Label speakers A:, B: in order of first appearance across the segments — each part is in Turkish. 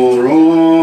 A: your.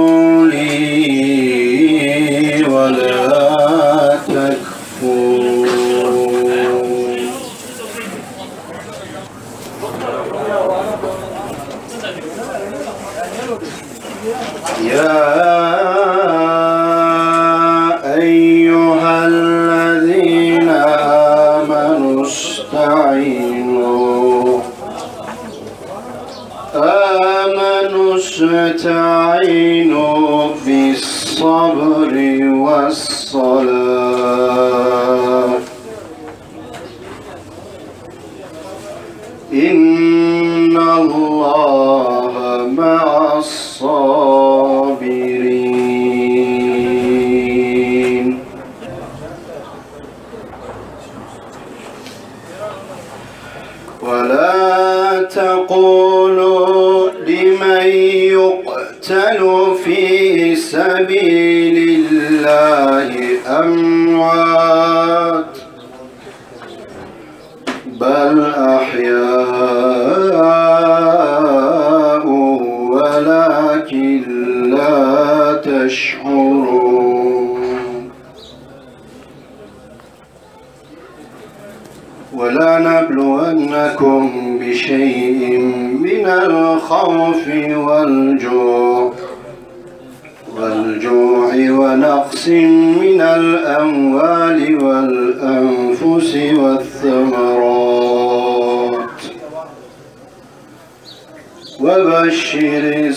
A: أحيا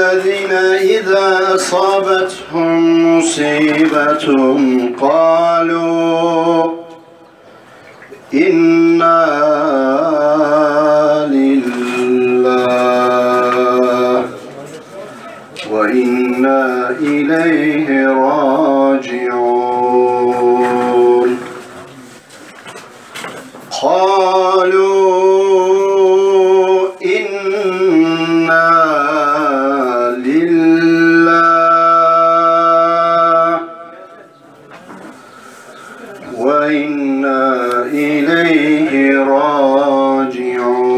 A: الذين إذا أصابتهم مصيبة قالوا إنا وإنا إليه راجعون.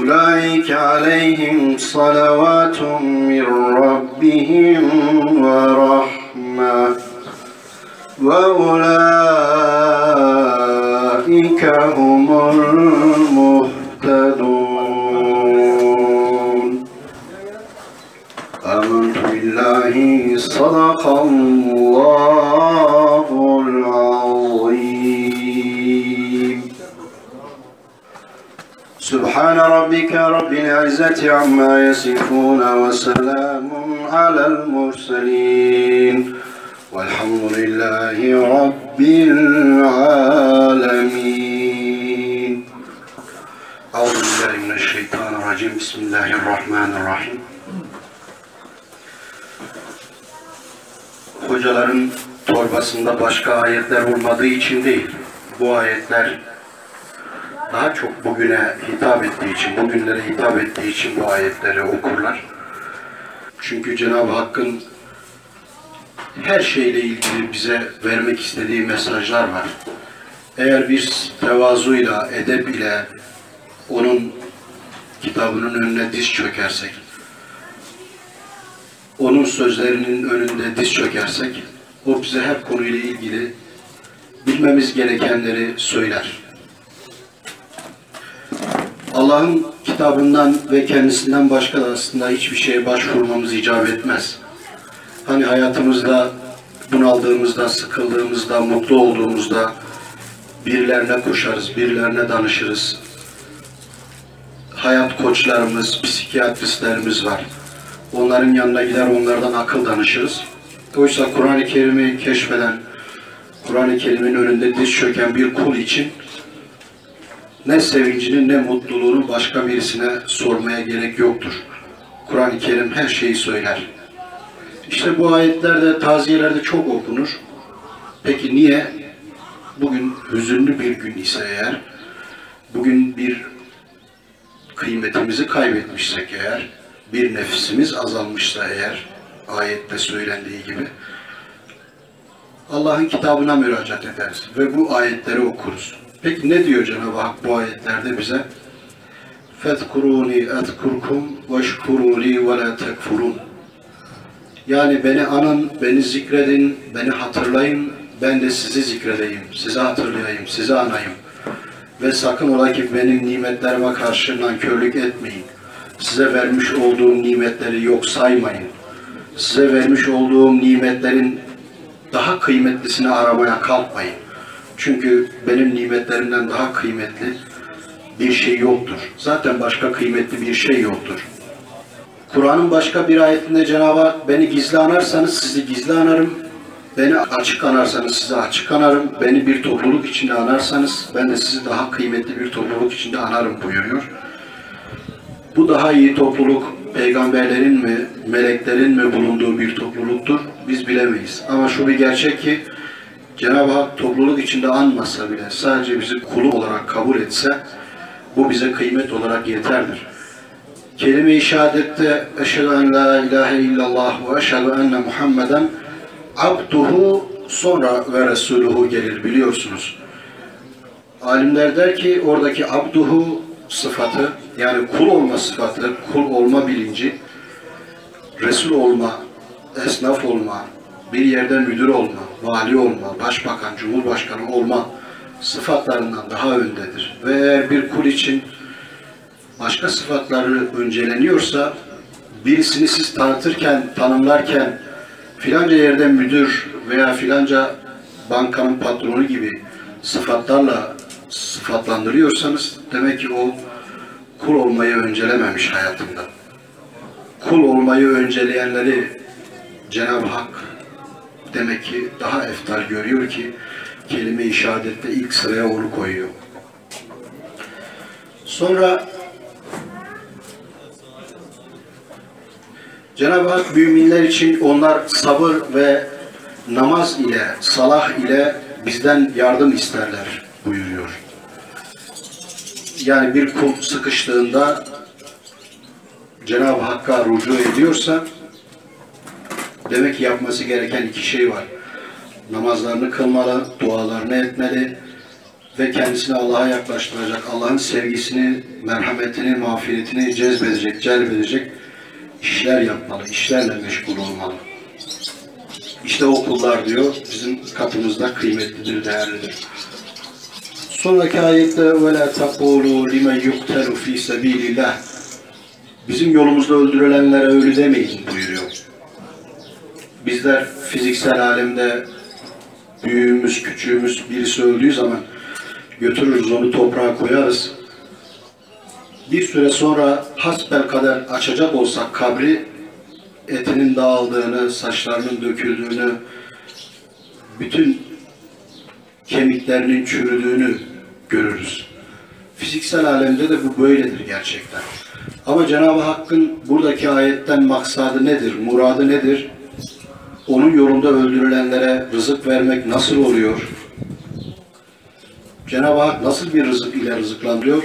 A: أولئك عليهم صلوات من ربهم ورحمة. وأولئك هم المهتدون سبحان ربك رب العزة عما يصفون وسلام على المرسلين والحمد لله رب العالمين أعوذ بالله من الشيطان الرجيم بسم الله الرحمن الرحيم Hocaların torbasında başka ayetler olmadığı için değil. Bu ayetler daha çok bugüne hitap ettiği için, bugünlere hitap ettiği için bu ayetleri okurlar. Çünkü Cenab-ı Hakk'ın her şeyle ilgili bize vermek istediği mesajlar var. Eğer biz tevazuyla, edep ile onun kitabının önüne diz çökersek, onun sözlerinin önünde diz çökersek, O bize her konuyla ilgili bilmemiz gerekenleri söyler. Allah'ın kitabından ve kendisinden başka da aslında hiçbir şeye başvurmamız icap etmez. Hani hayatımızda bunaldığımızda, sıkıldığımızda, mutlu olduğumuzda birilerine koşarız, birilerine danışırız. Hayat koçlarımız, psikiyatristlerimiz var. Onların yanına gider, onlardan akıl danışırız. Oysa Kur'an-ı Kerim'i keşfeden, Kur'an-ı Kerim'in önünde diz çöken bir kul için ne sevincini ne mutluluğunu başka birisine sormaya gerek yoktur. Kur'an-ı Kerim her şeyi söyler. İşte bu ayetlerde, taziyelerde çok okunur. Peki niye? Bugün hüzünlü bir gün ise eğer, bugün bir kıymetimizi kaybetmişsek eğer, bir nefsimiz azalmışsa eğer, ayette söylendiği gibi, Allah'ın kitabına müracaat ederiz ve bu ayetleri okuruz. Peki ne diyor Cenab-ı Hak bu ayetlerde bize? فَذْكُرُونِي اَذْكُرْكُمْ وَاشْكُرُوا لِي وَلَا تَكْفُرُونَ Yani beni anın, beni zikredin, beni hatırlayın, ben de sizi zikredeyim, sizi hatırlayayım, sizi anayım. Ve sakın ola ki benim nimetlerime karşı nankörlük etmeyin. Size vermiş olduğum nimetleri yok saymayın. Size vermiş olduğum nimetlerin daha kıymetlisini aramaya kalkmayın. Çünkü benim nimetlerimden daha kıymetli bir şey yoktur. Zaten başka kıymetli bir şey yoktur. Kur'an'ın başka bir ayetinde Cenab-ı Hak beni gizli anarsanız sizi gizli anarım. Beni açık anarsanız sizi açık anarım. Beni bir topluluk içinde anarsanız ben de sizi daha kıymetli bir topluluk içinde anarım buyuruyor. Bu daha iyi topluluk peygamberlerin mi, meleklerin mi bulunduğu bir topluluktur. Biz bilemeyiz. Ama şu bir gerçek ki Cenab-ı Hak topluluk içinde anmasa bile sadece bizi kulu olarak kabul etse bu bize kıymet olarak yeterdir. Kelime-i şehadette eşhedü en la ilahe illallah ve eşhedü enne Muhammeden abduhu sonra ve resuluhu gelir biliyorsunuz. Alimler der ki oradaki abduhu sıfatı yani kul olma sıfatı, kul olma bilinci, Resul olma, esnaf olma, bir yerde müdür olma, vali olma, başbakan, cumhurbaşkanı olma sıfatlarından daha öndedir. Ve eğer bir kul için başka sıfatları önceleniyorsa birisini siz tanıtırken, tanımlarken filanca yerde müdür veya filanca bankanın patronu gibi sıfatlarla sıfatlandırıyorsanız demek ki o kul olmayı öncelememiş hayatında. Kul olmayı önceleyenleri Cenab-ı Hak demek ki daha eftal görüyor ki kelime-i şehadette ilk sıraya onu koyuyor. Sonra Cenab-ı Hak müminler için onlar sabır ve namaz ile, salah ile bizden yardım isterler buyuruyor. Yani bir kul sıkıştığında Cenab-ı Hakk'a rucu ediyorsa demek ki yapması gereken iki şey var. Namazlarını kılmalı, dualarını etmeli ve kendisini Allah'a yaklaştıracak, Allah'ın sevgisini, merhametini, mağfiretini cezbedecek, celbedecek işler yapmalı, işlerle meşgul olmalı. İşte o kullar diyor, bizim katımızda kıymetlidir, değerlidir. Sonraki ayette وَلَا تَقُولُوا لِمَنْ يُقْتَلُ ف۪ي سَب۪يلِ اللّٰهِ Bizim yolumuzda öldürülenlere ölü demeyin buyuruyor. Bizler fiziksel alemde büyüğümüz, küçüğümüz birisi öldüğü zaman götürürüz onu toprağa koyarız. Bir süre sonra hasbel kadar açacak olsak kabri etinin dağıldığını, saçlarının döküldüğünü, bütün kemiklerinin çürüdüğünü görürüz. Fiziksel alemde de bu böyledir gerçekten. Ama Cenab-ı Hakk'ın buradaki ayetten maksadı nedir, muradı nedir? Onun yolunda öldürülenlere rızık vermek nasıl oluyor? Cenab-ı Hak nasıl bir rızık ile rızıklandırıyor?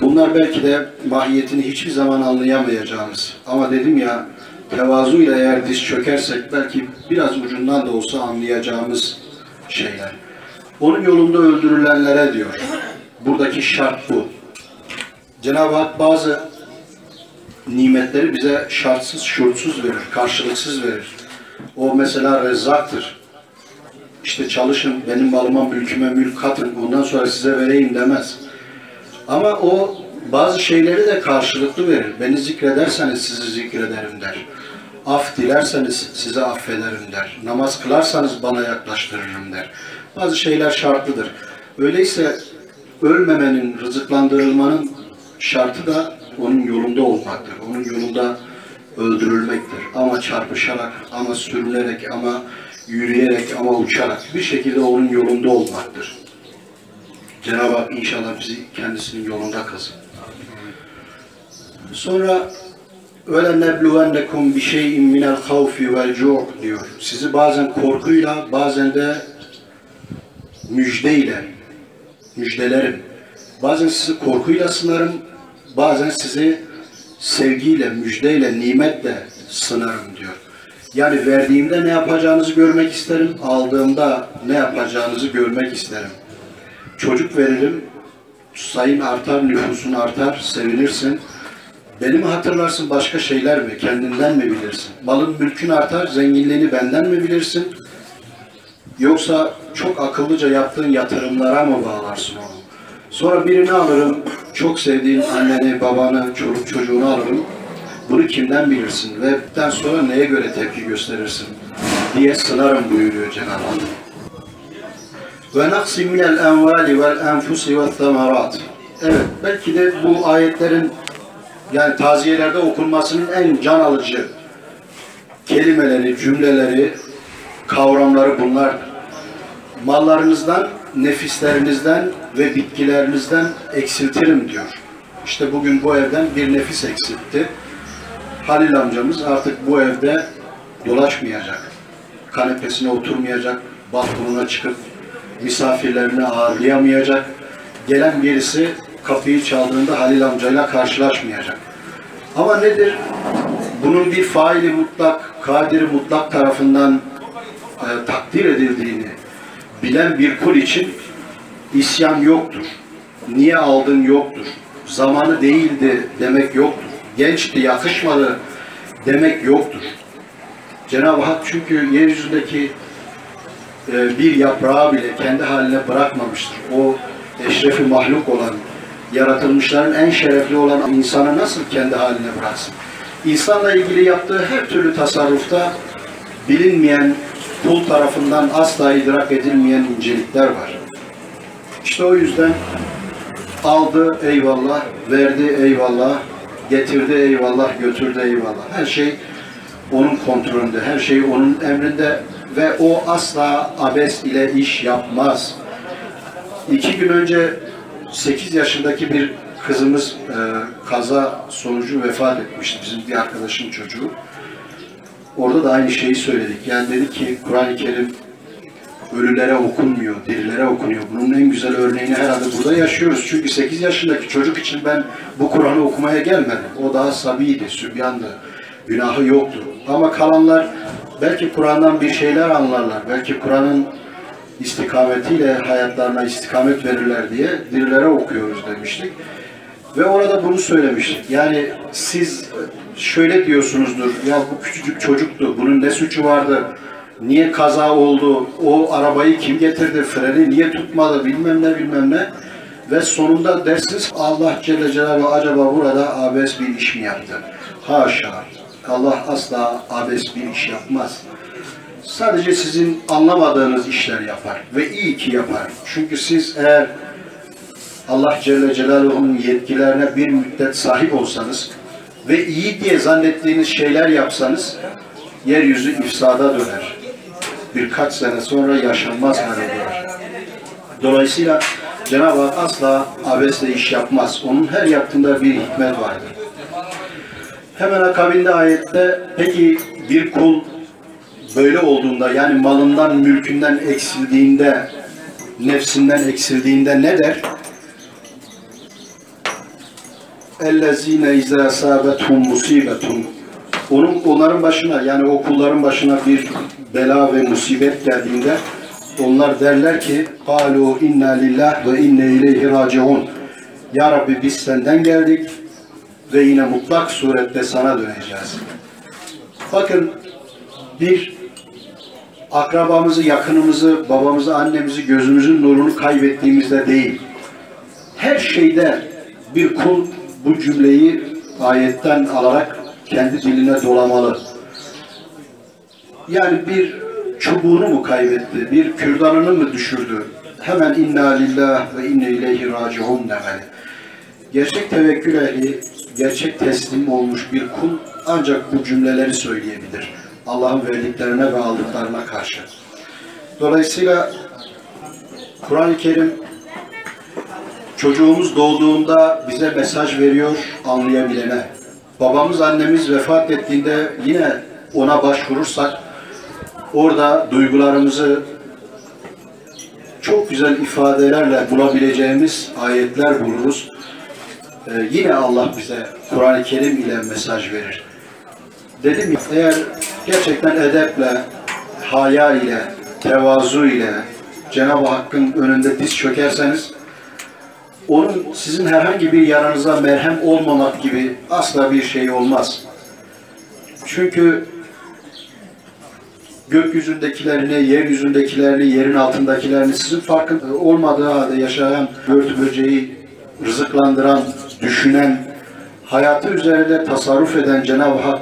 A: Bunlar belki de mahiyetini hiçbir zaman anlayamayacağımız. Ama dedim ya, tevazuyla eğer diz çökersek belki biraz ucundan da olsa anlayacağımız şeyler. Onun yolunda öldürülenlere diyor. Buradaki şart bu. Cenab-ı Hak bazı nimetleri bize şartsız, şurtsuz verir, karşılıksız verir. O mesela rezzaktır. İşte çalışın, benim malıma, mülküme mülk katın, ondan sonra size vereyim demez. Ama o bazı şeyleri de karşılıklı verir. Beni zikrederseniz sizi zikrederim der. Af dilerseniz size affederim der. Namaz kılarsanız bana yaklaştırırım der. Bazı şeyler şartlıdır. Öyleyse ölmemenin, rızıklandırılmanın şartı da onun yolunda olmaktır. Onun yolunda öldürülmektir. Ama çarpışarak, ama sürünerek, ama yürüyerek, ama uçarak bir şekilde onun yolunda olmaktır. Cenab-ı Hak inşallah bizi kendisinin yolunda kılsın. Sonra öyle nebluvennekum bi şey'in minel havfi vel cu' diyor. Sizi bazen korkuyla, bazen de müjdeyle müjdelerim. Bazen sizi korkuyla sınarım, bazen sizi sevgiyle, müjdeyle, nimetle sınarım diyor. Yani verdiğimde ne yapacağınızı görmek isterim, aldığımda ne yapacağınızı görmek isterim. Çocuk veririm, sayın artar, nüfusun artar, sevinirsin. Beni mi hatırlarsın başka şeyler mi? Kendinden mi bilirsin? Malın mülkün artar, zenginliğini benden mi bilirsin? Yoksa çok akıllıca yaptığın yatırımlara mı bağlarsın onu? Sonra birini alırım, çok sevdiğin anneni, babanı, çoluk çocuğunu alırım. Bunu kimden bilirsin ve bundan sonra neye göre tepki gösterirsin diye sınarım buyuruyor Cenab-ı Hak. Ve naksi minel envali vel enfusi ve thamarat. Evet, belki de bu ayetlerin yani taziyelerde okunmasının en can alıcı kelimeleri, cümleleri, kavramları bunlardır. Mallarınızdan, nefislerinizden ve bitkilerinizden eksiltirim diyor. İşte bugün bu evden bir nefis eksiltti. Halil amcamız artık bu evde dolaşmayacak. Kanepesine oturmayacak, balkonuna çıkıp misafirlerini ağırlayamayacak. Gelen birisi kapıyı çaldığında Halil amcayla karşılaşmayacak. Ama nedir? Bunun bir faili mutlak, kadiri mutlak tarafından e, takdir edildiğini bilen bir kul için isyan yoktur. Niye aldın yoktur. Zamanı değildi demek yoktur. Gençti, yakışmadı demek yoktur. Cenab-ı Hak çünkü yeryüzündeki e, bir yaprağı bile kendi haline bırakmamıştır. O eşrefi mahluk olan, yaratılmışların en şerefli olan insanı nasıl kendi haline bıraksın? İnsanla ilgili yaptığı her türlü tasarrufta bilinmeyen, kul tarafından asla idrak edilmeyen incelikler var. İşte o yüzden aldı eyvallah, verdi eyvallah, getirdi eyvallah, götürdü eyvallah. Her şey onun kontrolünde, her şey onun emrinde ve o asla abes ile iş yapmaz. İki gün önce 8 yaşındaki bir kızımız e, kaza sonucu vefat etmişti. Bizim bir arkadaşın çocuğu. Orada da aynı şeyi söyledik. Yani dedi ki Kur'an-ı Kerim ölülere okunmuyor, dirilere okunuyor. Bunun en güzel örneğini herhalde burada yaşıyoruz. Çünkü 8 yaşındaki çocuk için ben bu Kur'an'ı okumaya gelmedim. O daha sabiydi, sübyandı. Günahı yoktu. Ama kalanlar belki Kur'an'dan bir şeyler anlarlar. Belki Kur'an'ın istikametiyle hayatlarına istikamet verirler diye dirilere okuyoruz demiştik. Ve orada bunu söylemiştik. Yani siz şöyle diyorsunuzdur, ya bu küçücük çocuktu, bunun ne suçu vardı, niye kaza oldu, o arabayı kim getirdi, freni niye tutmadı, bilmem ne bilmem ne. Ve sonunda dersiniz Allah Celle Celaluhu acaba burada abes bir iş mi yaptı? Haşa, Allah asla abes bir iş yapmaz. Sadece sizin anlamadığınız işler yapar ve iyi ki yapar. Çünkü siz eğer Allah Celle Celaluhu'nun yetkilerine bir müddet sahip olsanız ve iyi diye zannettiğiniz şeyler yapsanız yeryüzü ifsada döner Birkaç sene sonra yaşanmaz hale gelir. Dolayısıyla Cenab-ı Hak asla abesle iş yapmaz. Onun her yaptığında bir hikmet vardır. Hemen akabinde ayette peki bir kul böyle olduğunda yani malından, mülkünden eksildiğinde, nefsinden eksildiğinde ne der? اَلَّذ۪ينَ اِذَا سَابَتْهُمْ مُسِيبَةٌ Onun, onların başına yani o kulların başına bir bela ve musibet geldiğinde onlar derler ki قَالُوا inna lillah ve inne ileyhi raciun Ya Rabbi biz senden geldik ve yine mutlak surette sana döneceğiz. Bakın bir akrabamızı, yakınımızı, babamızı, annemizi, gözümüzün nurunu kaybettiğimizde değil. Her şeyde bir kul bu cümleyi ayetten alarak kendi diline dolamalı. Yani bir çubuğunu mu kaybetti, bir kürdanını mı düşürdü? Hemen inna lillah ve inne ileyhi raciun demeli. Gerçek tevekkül ehli, gerçek teslim olmuş bir kul ancak bu cümleleri söyleyebilir. Allah'ın verdiklerine ve aldıklarına karşı. Dolayısıyla Kur'an-ı Kerim çocuğumuz doğduğunda bize mesaj veriyor anlayabilene. Babamız, annemiz vefat ettiğinde yine ona başvurursak orada duygularımızı çok güzel ifadelerle bulabileceğimiz ayetler buluruz. Ee, yine Allah bize Kur'an-ı Kerim ile mesaj verir. Dedim ya, eğer gerçekten edeple, haya ile, tevazu ile Cenab-ı Hakk'ın önünde diz çökerseniz onun sizin herhangi bir yaranıza merhem olmamak gibi asla bir şey olmaz. Çünkü gökyüzündekilerini, yeryüzündekilerini, yerin altındakilerini sizin farkında olmadığı halde yaşayan börtü böceği rızıklandıran, düşünen, hayatı üzerinde tasarruf eden Cenab-ı Hak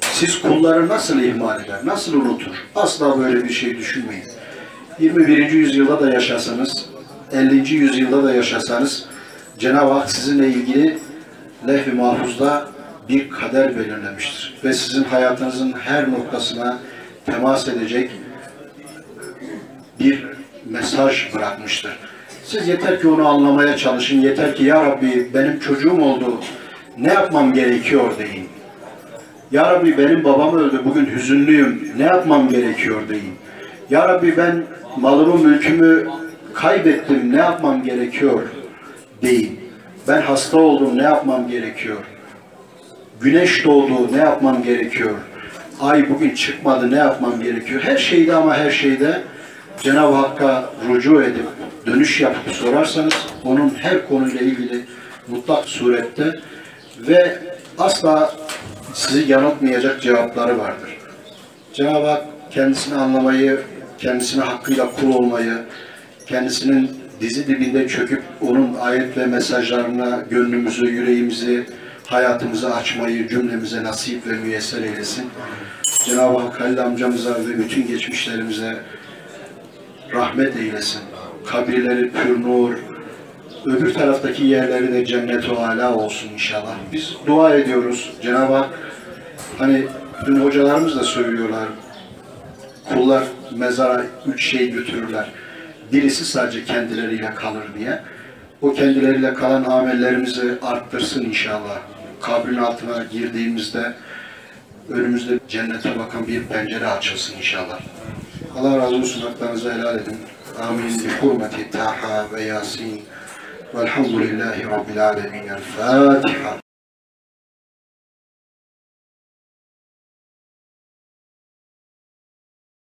A: siz kulları nasıl ihmal eder, nasıl unutur? Asla böyle bir şey düşünmeyin. 21. yüzyılda da yaşasanız, 50. yüzyılda da yaşasanız Cenab-ı Hak sizinle ilgili lehv-i mahfuzda bir kader belirlemiştir. Ve sizin hayatınızın her noktasına temas edecek bir mesaj bırakmıştır. Siz yeter ki onu anlamaya çalışın, yeter ki Ya Rabbi benim çocuğum oldu, ne yapmam gerekiyor deyin. Ya Rabbi benim babam öldü, bugün hüzünlüyüm, ne yapmam gerekiyor deyin. Ya Rabbi ben malımı, mülkümü kaybettim, ne yapmam gerekiyor deyin. Ben hasta oldum, ne yapmam gerekiyor? Güneş doğdu, ne yapmam gerekiyor? Ay bugün çıkmadı, ne yapmam gerekiyor? Her şeyde ama her şeyde Cenab-ı Hakk'a rucu edip, dönüş yapıp sorarsanız, onun her konuyla ilgili mutlak surette ve asla sizi yanıltmayacak cevapları vardır. Cenab-ı Hak kendisini anlamayı, kendisine hakkıyla kul olmayı, kendisinin dizi dibinde çöküp onun ayet ve mesajlarına gönlümüzü, yüreğimizi, hayatımızı açmayı cümlemize nasip ve müyesser eylesin. Cenab-ı Hak Halil amcamıza ve bütün geçmişlerimize rahmet eylesin. Kabirleri pür nur, öbür taraftaki yerleri de cennet-u ala olsun inşallah. Biz dua ediyoruz. Cenab-ı Hak hani dün hocalarımız da söylüyorlar. Kullar mezara üç şey götürürler. Birisi sadece kendileriyle kalır diye. O kendileriyle kalan amellerimizi arttırsın inşallah. Kabrin altına girdiğimizde önümüzde cennete bakan bir pencere açılsın inşallah. Allah razı olsun. Haklarınızı helal edin. Amin. Bi hurmeti Taha ve Yasin. Velhamdülillahi Rabbil alemin. El Fatiha.